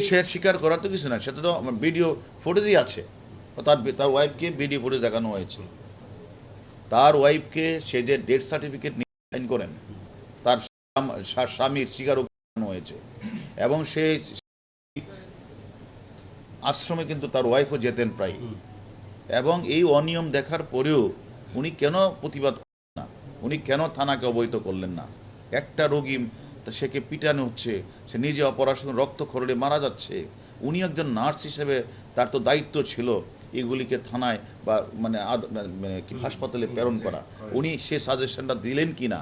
সে স্বীকার করার তো কিছু না সেটা তো আমার ভিডিও ফুটেজই আছে। তার তার ওয়াইফকে ভিডিও ফুটেজ দেখানো হয়েছে। তার ওয়াইফকে সে যে ডেথ সার্টিফিকেট সাইন করেন তার স্বাম- স্বামীর স্বীকার করানো হয়েছে। এবং সে আশ্রমে কিন্তু তার ওয়াইফও যেতেন প্রায় এবং এই অনিয়ম দেখার পরেও উনি কেন প্রতিবাদ করলেন না? উনি কেন থানাকে অবহিত করলেন না? একটা রোগী তা সেকে পিটানো হচ্ছে। সে নিজে অপারেশন রক্ত খরড়ে মারা যাচ্ছে। উনি একজন নার্স হিসেবে তার তো দায়িত্ব ছিল এগুলিকে থানায় বা মানে মানে কি হাসপাতালে প্রেরণ করা। উনি সে সাজেশনটা দিলেন কি না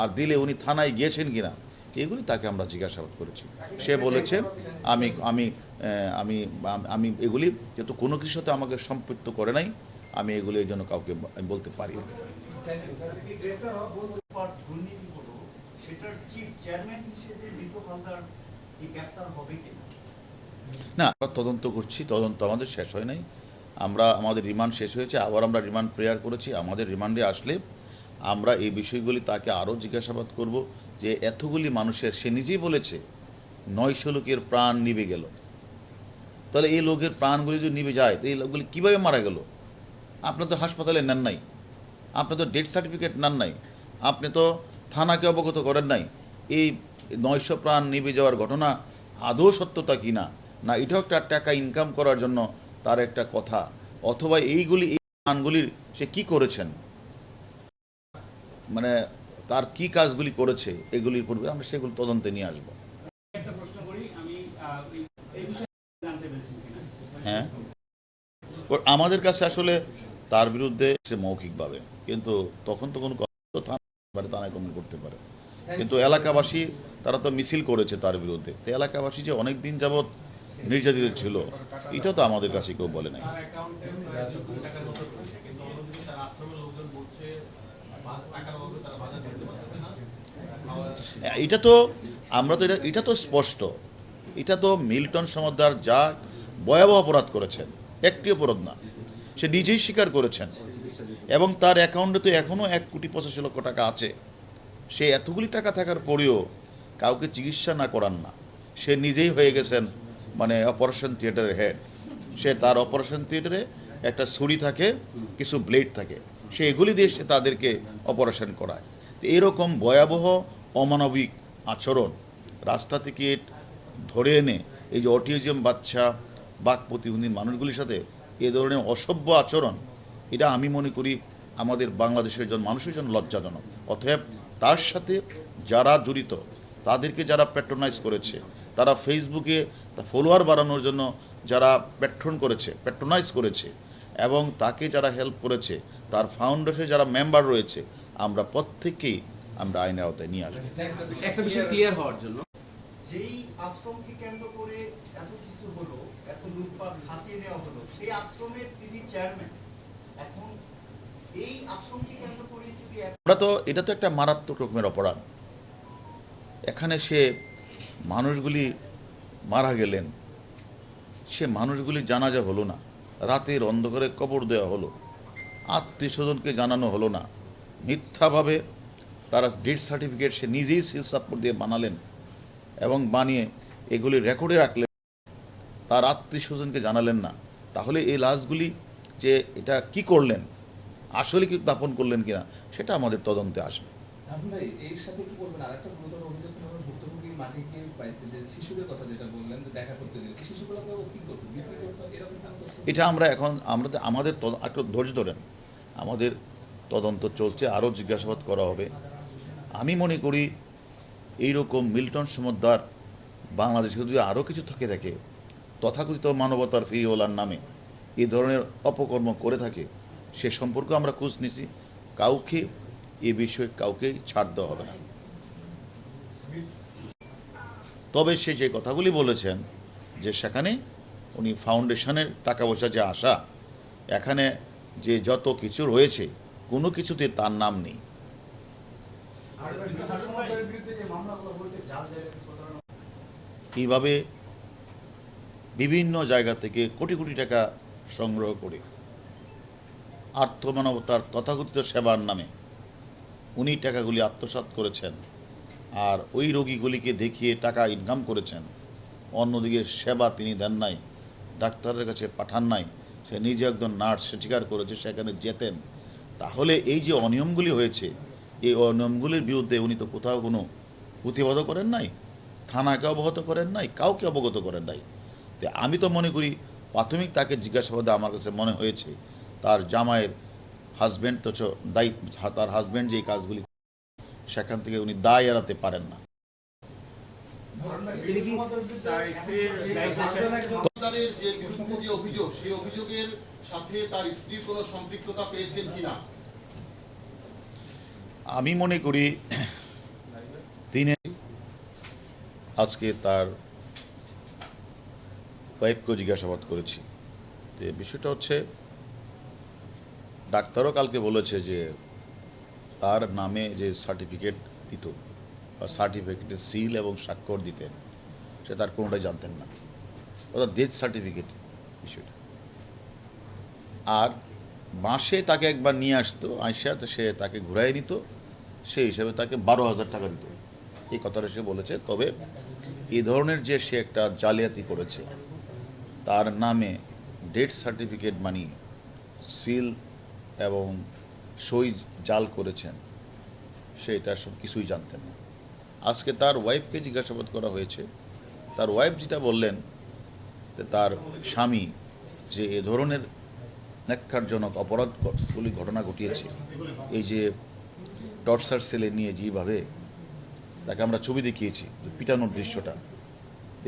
আর দিলে উনি থানায় গিয়েছেন কি না এগুলি তাকে আমরা জিজ্ঞাসাবাদ করেছি। সে বলেছে, আমি আমি আমি আমি এগুলি যেহেতু কোনো কিছুর সাথে আমাকে সম্পৃক্ত করে নাই, আমি এগুলি এই জন্য কাউকে বলতে পারি না। না? আমরা তদন্ত করছি, তদন্ত আমাদের শেষ হয় নাই। আমরা, আমাদের রিমান্ড শেষ হয়েছে, আবার আমরা রিমান্ড প্রেয়ার করেছি, আমাদের রিমান্ডে আসলে আমরা এই বিষয়গুলি তাকে আরও জিজ্ঞাসাবাদ করব যে এতগুলি মানুষের, সে নিজেই বলেছে, নয়শো লোকের প্রাণ নিবে গেল। তাহলে এই লোকের প্রাণগুলি যদি নিবে যায়, এই লোকগুলি কীভাবে মারা গেল? আপনি তো হাসপাতালে নেন নাই, আপনি তো ডেথ সার্টিফিকেট নেন নাই, আপনি তো থানাকে অবগত করেন নাই। এই নয়শো প্রাণ নিভে যাওয়ার ঘটনা আদৌ সত্যতা কি না? না এটাও একটা টাকা ইনকাম করার জন্য তার একটা কথা। অথবা এইগুলি এই প্রাণগুলির সে কি করেছেন? মানে তার কি কাজগুলি করেছে এগুলির পূর্বে আমরা সেগুলো তদন্তে নিয়ে আসব। হ্যাঁ। আমাদের কাছে আসলে তার বিরুদ্ধে সে মৌখিকভাবে কিন্তু তখন তো কোনো পারে থানায় কমেন্ট করতে পারে। কিন্তু এলাকাবাসী তারা তো মিছিল করেছে তার বিরুদ্ধে। তো এলাকাবাসী যে অনেক দিন যাবৎ নির্যাতিত ছিল এটা তো আমাদের কাছে কেউ বলে নাই। খাওয়া- এটা তো আমরা তো এটা এটা তো স্পষ্ট। এটা তো মিল্টন সমাদ্দার যা ভয়াবহ অপরাধ করেছেন একটি অপরাধ না সে নিজেই স্বীকার করেছেন। এবং তার অ্যাকাউন্টে তো এখনও এক কোটি পঁচাশি লক্ষ টাকা আছে। সে এতগুলি টাকা থাকার পরেও কাউকে চিকিৎসা না করান না। সে নিজেই হয়ে গেছেন মানে অপারেশন থিয়েটারের হেড সে তার অপারেশন থিয়েটারে একটা ছুরি থাকে, কিছু ব্লেড থাকে। সে এগুলি দিয়ে সে তাদেরকে অপারেশন করায়। তো এরকম ভয়াবহ অমানবিক আচরণ রাস্তা থেকে ধরে এনে এই যে অটিজম বাচ্চা, বাক প্রতিবন্ধী মানুষগুলির সাথে এ ধরনের অসভ্য আচরণ এটা আমি মনে করি আমাদের বাংলাদেশের জন মানুষের জন্য লজ্জাজনক। অতএব তার সাথে যারা জড়িত তাদেরকে যারা প্যাট্রোনাইজ করেছে তারা ফেসবুকে ফলোয়ার বাড়ানোর জন্য যারা প্যাট্রন করেছে প্যাট্রোনাইজ করেছে এবং তাকে যারা হেল্প করেছে তার ফাউন্ডেশনে যারা মেম্বার রয়েছে আমরা প্রত্যেককেই আমরা আইনের আওতায় নিয়ে আসব। একটা বিষয় ক্লিয়ার হওয়ার জন্য। যেই আশ্রমকে কেন্দ্র করে এত কিছু হলো এত লুটপাট হাতিয়ে নেওয়া হলো সেই আশ্রমের তিনি চেয়ারম্যান আমরা তো এটা তো একটা মারাত্মক রকমের অপরাধ। এখানে সে মানুষগুলি মারা গেলেন। সে মানুষগুলি জানাজা হলো না। রাতের অন্ধকারে কবর দেওয়া হলো। আত্মীয় স্বজনকে জানানো হলো না। মিথ্যাভাবে তারা ডেথ সার্টিফিকেট সে নিজেই সিল সাপোর্ট দিয়ে বানালেন এবং বানিয়ে এগুলি রেকর্ডে রাখলেন। তার আত্মীয় স্বজনকে জানালেন না। তাহলে এই লাশগুলি যে এটা কি করলেন আসলে কি দাপন করলেন কিনা সেটা আমাদের তদন্তে আসবে। এর সাথে কি করবেন? আরেকটা গুরুতর অভিযোগ ভুক্তভোগী মাঠে গিয়ে পাইছে যে শিশুদের কথা যেটা বললেন যে দেখা করতে দিল শিশুগুলোকে কি করতো? বিক্রি করতো? এরকম এটা আমরা এখন আমরা তো- আমাদের একটু ধৈর্য ধরেন। আমাদের তদন্ত চলছে আরও জিজ্ঞাসাবাদ করা হবে। আমি মনে করি এইরকম মিল্টন সমুদ্র বাংলাদেশে যদি আরও কিছু থাকে থাকে তথাকথিত মানবতার ফিওলার নামে এই ধরনের অপকর্ম করে থাকে, সে সম্পর্কে আমরা খোঁজ নিছি। কাউকে এ বিষয়ে কাউকে ছাড় দেওয়া হবে না। তবে সে যে কথাগুলি বলেছেন, যে সেখানে উনি ফাউন্ডেশনের টাকা পয়সা যে আসা এখানে যে যত কিছু রয়েছে, কোনো কিছুতে তার নাম নেই। এইভাবে বিভিন্ন জায়গা থেকে কোটি কোটি টাকা সংগ্রহ করে। আর্থমানবতার তথাকথিত সেবার নামে উনি টাকাগুলি আত্মসাৎ করেছেন আর ওই রোগীগুলিকে দেখিয়ে টাকা ইনকাম করেছেন। অন্যদিকে সেবা তিনি দেন নাই, ডাক্তারের কাছে পাঠান নাই, সে নিজে একজন নার্স স্বীকার করেছে, সেখানে যেতেন। তাহলে এই যে অনিয়মগুলি হয়েছে, এই অনিয়মগুলির বিরুদ্ধে উনি তো কোথাও কোনো প্রতিবাদও করেন নাই, থানাকে অবগত করেন নাই, কাউকে অবগত করেন নাই। তো আমি তো মনে করি প্রাথমিক তাকে জিজ্ঞাসাবাদে আমার কাছে মনে হয়েছে তার জামাইয়ের হাজব্যান্ড তো চ- দায়ী তার হাজব্যান্ড যে কাজগুলি সেখান থেকে উনি দায় এড়াতে পারেন না। তিনি কি? তার স্ত্রীর দায়িত্ব সন্তানের যে বিরুদ্ধে যে অভিযোগ সেই অভিযোগের সাথে তার স্ত্রীর কোনো সম্পৃক্ততা পেয়েছেন কিনা? আমি মনে করি তিনি আজকে তার ওয়াইফকেও জিজ্ঞাসাবাদ করেছি। তো বিষয়টা হচ্ছে, ডাক্তারও কালকে বলেছে যে তার নামে যে সার্টিফিকেট দিত বা সার্টিফিকেটের সিল এবং স্বাক্ষর দিতেন, সে তার কোনোটাই জানতেন না। অর্থাৎ ডেথ সার্টিফিকেট বিষয়টা। আর মাসে তাকে একবার নিয়ে আসতো, আইসা সে তাকে ঘুরাই নিত সেই হিসাবে তাকে বারো হাজার টাকা দিত। এই কথাটা সে বলেছে। তবে এই ধরনের যে সে একটা জালিয়াতি করেছে তার নামে ডেথ সার্টিফিকেট বানিয়ে সিল এবং সই জাল করেছেন। সেটা সব কিছুই জানতেন না। আজকে তার ওয়াইফকে জিজ্ঞাসাবাদ করা হয়েছে। তার ওয়াইফ যেটা বললেন তার স্বামী যে এ ধরনের ন্যাক্কারজনক অপরাধগুলি ঘটনা ঘটিয়েছে, এই যে টর্চার সেলে নিয়ে যেভাবে তাকে আমরা ছবি দেখিয়েছি পিটানোর দৃশ্যটা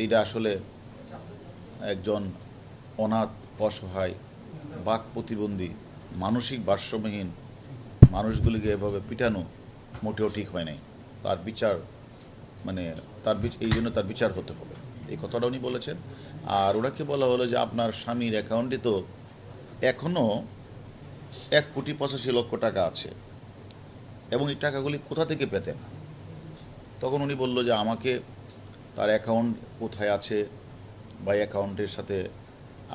এইটা আসলে একজন অনাথ অসহায়, বাক প্রতিবন্ধী, মানসিক ভারসাম্যহীন মানুষগুলিকে এভাবে পিটানো মোটেও ঠিক হয় নাই। তার বিচার মানে তার এই জন্য তার বিচার হতে হবে। এই কথাটা উনি বলেছেন। আর ওনাকে বলা হলো যে আপনার স্বামীর অ্যাকাউন্টে তো এখনও এক কোটি পঁচাশি লক্ষ টাকা আছে এবং এই টাকাগুলি কোথা থেকে পেতেন? তখন উনি বলল যে আমাকে তার অ্যাকাউন্ট কোথায় আছে বা অ্যাকাউন্টের সাথে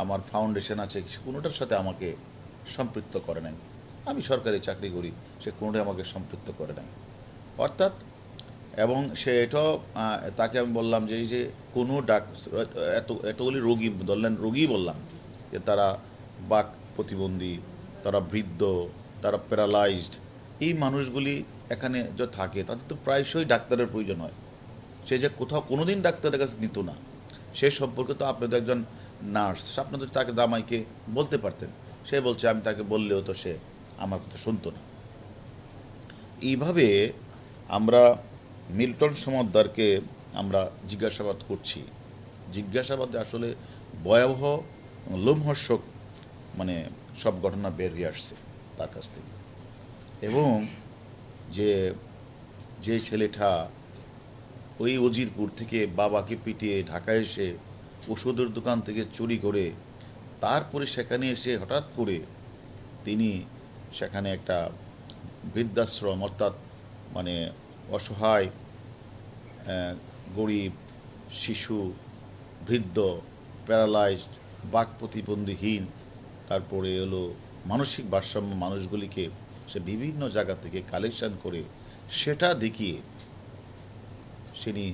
আমার ফাউন্ডেশন আছে কোনোটার সাথে আমাকে সম্পৃক্ত করে নাই। আমি সরকারি চাকরি করি, সে কোনোটাই আমাকে সম্পৃক্ত করে নাই। অর্থাৎ, এবং সে এটাও তাকে আমি বললাম যে এই যে কোনো ডাক, এত, এতগুলি রোগী, ধরলেন রোগী বললাম যে তারা বাক প্রতিবন্ধী, তারা বৃদ্ধ, তারা প্যারালাইজড, এই মানুষগুলি এখানে যে থাকে, তাদের তো প্রায়শই ডাক্তারের প্রয়োজন হয়। সে যে কোথাও কোনোদিন ডাক্তারের কাছে নিত না। সে সম্পর্কে তো আপনি তো একজন নার্স আপনি তো তাকে দামাইকে বলতে পারতেন। সে বলছে, আমি তাকে বললেও তো সে আমার কথা শুনতো না। এইভাবে আমরা মিল্টন সমদ্দারকে আমরা জিজ্ঞাসাবাদ করছি। জিজ্ঞাসাবাদে আসলে ভয়াবহ লোমহর্ষক মানে সব ঘটনা বের হয়ে আসছে তার কাছ থেকে। এবং যে যে ছেলেটা ওই উজিরপুর থেকে বাবাকে পিটিয়ে ঢাকায় এসে ওষুধের দোকান থেকে চুরি করে তারপরে সেখানে এসে হঠাৎ করে তিনি সেখানে একটা বৃদ্ধাশ্রম অর্থাৎ মানে অসহায় গরিব, শিশু, বৃদ্ধ, প্যারালাইজড, বাক প্রতিবন্ধীহীন, তারপরে এলো মানসিক ভারসাম্য মানুষগুলিকে সে বিভিন্ন জায়গা থেকে কালেকশন করে সেটা দেখিয়ে তিনি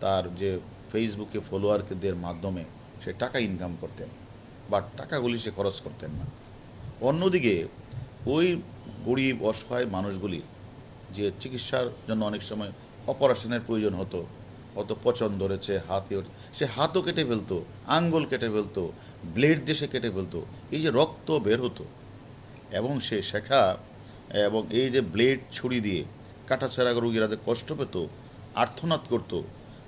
তার যে ফেসবুকে ফলোয়ারদের মাধ্যমে সে টাকা ইনকাম করতেন, বা টাকাগুলি সে খরচ করতেন না। অন্যদিকে ওই গরিব, অসহায় মানুষগুলি যে চিকিৎসার জন্য অনেক সময় অপারেশনের প্রয়োজন হতো, অত পচন ধরেছে, হাতে সে হাতও কেটে ফেলতো, আঙ্গুল কেটে ফেলতো ব্লেড সে কেটে ফেলতো, এই যে রক্ত বের হতো। এবং সে শেখা, এবং এই যে ব্লেড ছুরি দিয়ে কাটাছেড়া রোগীরা যে কষ্ট পেত আর্থনাদ করত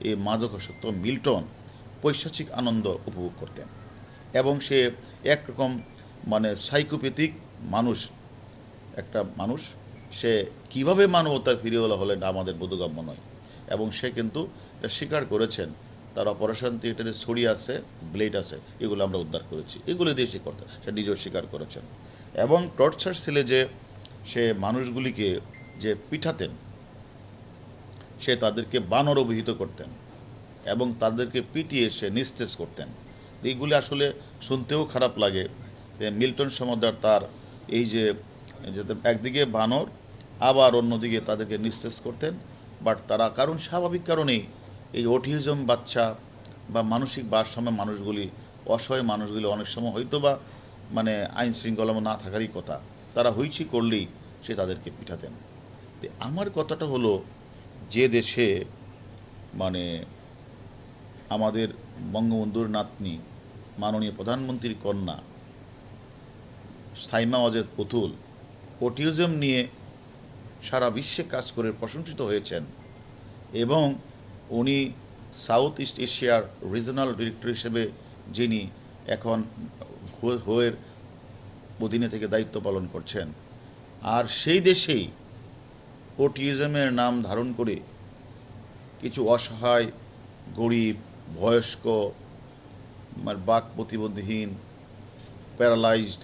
এই মাদকাসক্ত মিল্টন পৈশাচিক আনন্দ উপভোগ করতেন। এবং সে একরকম মানে সাইকোপ্যাথিক মানুষ, একটা মানুষ, সে কীভাবে মানবতার ফিরিওয়ালা হলেন আমাদের বোধগম্য নয়। এবং সে কিন্তু স্বীকার করেছেন, তার অপারেশন থিয়েটারে ছড়ি আছে, ব্লেড আছে, এগুলো আমরা উদ্ধার করেছি। এগুলো দিয়ে সে করতে, সে নিজেও স্বীকার করেছেন। এবং টর্চার সেলে যে সে মানুষগুলিকে যে পিঠাতেন সে তাদেরকে বানর অভিহিত করতেন এবং তাদেরকে পিটিয়ে সে নিস্তেজ করতেন। এইগুলি আসলে শুনতেও খারাপ লাগে মিল্টন সমদ্দার তার এই যে যে একদিকে বানর, আবার অন্যদিকে তাদেরকে নিস্তেজ করতেন। বাট তারা কারণ স্বাভাবিক কারণেই এই অটিজম বাচ্চা বা মানসিক ভারসাম্য মানুষগুলি, অসহায় মানুষগুলি অনেক সময় হয়তো বা মানে আইন শৃঙ্খলা না থাকারই কথা। তারা হইচি করলেই সে তাদেরকে পিঠাতেন আমার কথাটা হলো যে দেশে মানে আমাদের বঙ্গবন্ধুর নাতনি, মাননীয় প্রধানমন্ত্রীর কন্যা, সাইমা অজেদ পুতুল, অটিজম নিয়ে সারা বিশ্বে কাজ করে প্রশংসিত হয়েছেন এবং উনি সাউথ ইস্ট এশিয়ার রিজনাল ডিরেক্টর হিসেবে যিনি এখন হোয়ের অধীনে থেকে দায়িত্ব পালন করছেন। আর সেই দেশেই ওটিজমের নাম ধারণ করে কিছু অসহায়, গরিব, বয়স্ক বাক প্রতিবন্ধীহীন প্যারালাইজড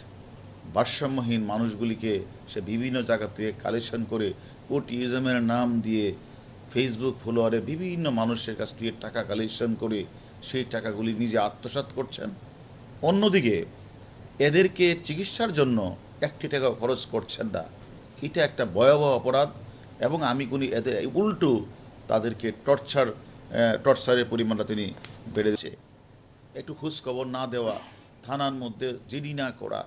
ভারসাম্যহীন মানুষগুলিকে সে বিভিন্ন জায়গা থেকে কালেকশন করে ওটিজমের নাম দিয়ে ফেসবুক ফলোয়ারে বিভিন্ন মানুষের কাছ থেকে টাকা কালেকশন করে সেই টাকাগুলি নিজে আত্মসাৎ করছেন। অন্যদিকে এদেরকে চিকিৎসার জন্য একটি টাকা খরচ করছেন না। এটা একটা ভয়াবহ অপরাধ। এবং আমি কোন এতে উল্টো তাদেরকে টর্চার টর্চারের পরিমাণটা তিনি বেড়েছে একটু খোঁজখবর না দেওয়া, থানার মধ্যে জিডি না করা,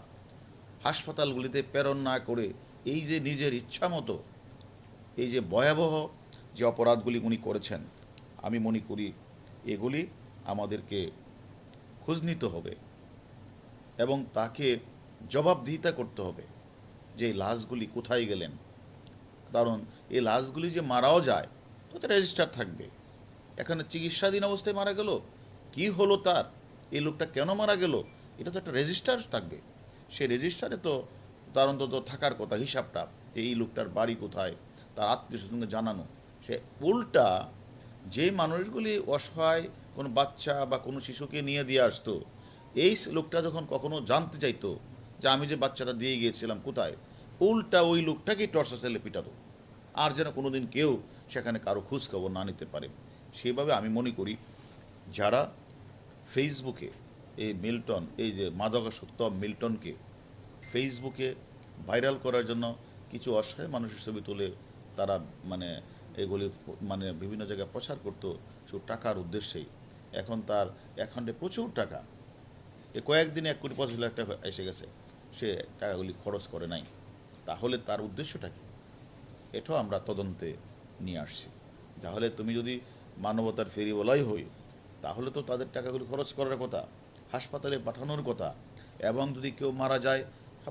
হাসপাতালগুলিতে প্রেরণ না করে, এই যে নিজের ইচ্ছা মতো, এই যে ভয়াবহ যে অপরাধগুলি উনি করেছেন, আমি মনে করি এগুলি আমাদেরকে খোঁজ নিতে হবে এবং তাকে জবাবদিহিতা করতে হবে যে লাশগুলি কোথায় গেলেন। কারণ এই লাশগুলি যে মারাও যায় তো রেজিস্টার থাকবে। এখানে চিকিৎসাধীন অবস্থায় মারা গেল। কি হলো তার? এই লোকটা কেন মারা গেল? এটা তো একটা রেজিস্টার থাকবে। সেই রেজিস্টারে তো তার অন্তত থাকার কথা, হিসাবটা। যে এই লোকটার বাড়ি কোথায়, তার আত্মীয় স্বজনকে জানানো। সে উল্টা যে মানুষগুলি অসহায়, কোনো বাচ্চা বা কোনো শিশুকে নিয়ে দিয়ে আসতো, এই লোকটা যখন কখনো জানতে চাইতো যে আমি যে বাচ্চাটা দিয়ে গিয়েছিলাম কোথায়, উল্টা ওই লোকটাকেই টর্চার সেলে পিটাতো। আর যেন কোনোদিন কেউ সেখানে কারও খোঁজখবর না নিতে পারে। সেভাবে আমি মনে করি, যারা ফেসবুকে এই মিল্টন, এই যে মাদকাসক্ত মিল্টনকে ফেসবুকে ভাইরাল করার জন্য কিছু অসহায় মানুষের ছবি তুলে তারা মানে এগুলি মানে বিভিন্ন জায়গায় প্রচার করতো শুধু টাকার উদ্দেশ্যেই। এখন তার অ্যাকাউন্টে প্রচুর টাকা। এ কয়েকদিনে এক কোটি পঁচিশ লাখ টাকা এসে গেছে। সে টাকাগুলি খরচ করে নাই। তাহলে তার উদ্দেশ্যটা কি? এটাও আমরা তদন্তে নিয়ে আসছি। তাহলে তুমি যদি মানবতার ফেরিওয়ালাই হই, তাহলে তো তাদের টাকাগুলি খরচ করার কথা, হাসপাতালে পাঠানোর কথা, এবং যদি কেউ মারা যায়,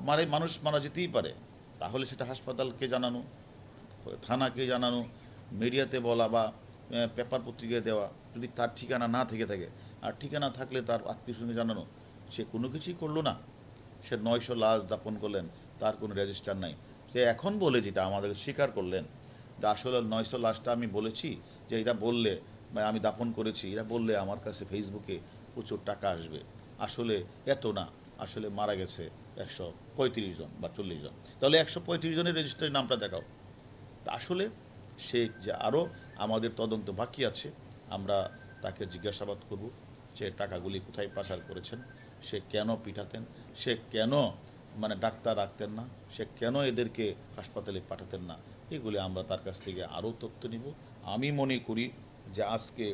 মারে, মানুষ মারা যেতেই পারে, তাহলে সেটা হাসপাতালকে জানানো, থানাকে জানানো, মিডিয়াতে বলা বা পেপার পত্রিকায় দেওয়া, যদি তার ঠিকানা না থেকে থাকে, আর ঠিকানা থাকলে তার আত্মীয় স্বজনকে জানানো, সে কোনো কিছুই করল না। সে নয়শো লাশ দাপন করলেন, তার কোনো রেজিস্টার নাই। সে এখন বলে যেটা আমাদের স্বীকার করলেন, যে আসলে নয়শো লাশটা আমি বলেছি, যে এটা বললে বা আমি দাপন করেছি, এটা বললে আমার কাছে ফেসবুকে প্রচুর টাকা আসবে। আসলে এত না, আসলে মারা গেছে একশো পঁয়ত্রিশ জন বা চল্লিশ জন। তাহলে একশো পঁয়ত্রিশ জনের রেজিস্টারের নামটা দেখাও। তা আসলে সে যে আরও আমাদের তদন্ত বাকি আছে, আমরা তাকে জিজ্ঞাসাবাদ করব যে টাকাগুলি কোথায় পাচার করেছেন, সে কেন পিঠাতেন সে কেন মানে ডাক্তার রাখতেন না, সে কেন এদেরকে হাসপাতালে পাঠাতেন না? এগুলি আমরা তার কাছ থেকে আরও তথ্য নিব। আমি মনে করি যে আজকে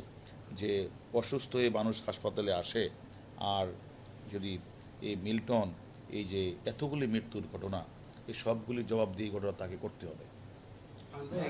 যে অসুস্থ হয়ে মানুষ হাসপাতালে আসে, আর যদি এই মিল্টন, এই যে এতগুলি মৃত্যুর ঘটনা, এই সবগুলি জবাবদিহি ঘটনা তাকে করতে হবে।